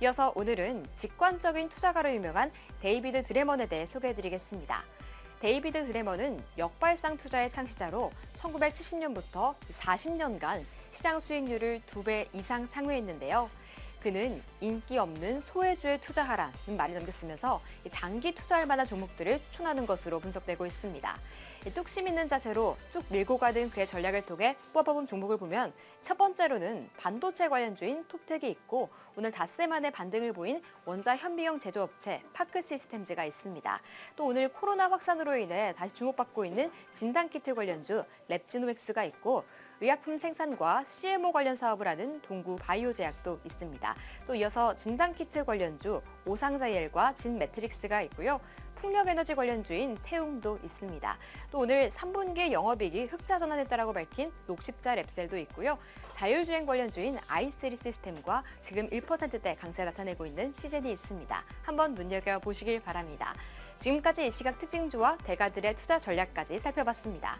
이어서 오늘은 직관적인 투자가로 유명한 데이비드 드레먼에 대해 소개해드리겠습니다. 데이비드 드레먼은 역발상 투자의 창시자로 1970년부터 40년간 시장 수익률을 두배 이상 상회했는데요. 그는 인기 없는 소외주에 투자하라는 말을 남겼으면서 장기 투자할 만한 종목들을 추천하는 것으로 분석되고 있습니다. 뚝심 있는 자세로 쭉 밀고 가던 그의 전략을 통해 뽑아본 종목을 보면 첫 번째로는 반도체 관련주인 톱텍이 있고 오늘 닷새 만에 반등을 보인 원자 현미경 제조업체 파크 시스템즈가 있습니다. 또 오늘 코로나 확산으로 인해 다시 주목받고 있는 진단키트 관련주 랩지노엑스가 있고 의약품 생산과 CMO 관련 사업을 하는 동구 바이오제약도 있습니다. 또 이어서 진단키트 관련주 오상자이엘과 진 매트릭스가 있고요. 풍력에너지 관련주인 태웅도 있습니다. 또 오늘 3분기 영업이익이 흑자 전환했다라고 밝힌 녹십자 랩셀도 있고요. 자율주행 관련주인 i3 시스템과 지금 1%대 강세 나타내고 있는 시젠이 있습니다. 한번 눈여겨보시길 바랍니다. 지금까지 이 시각 특징주와 대가들의 투자 전략까지 살펴봤습니다.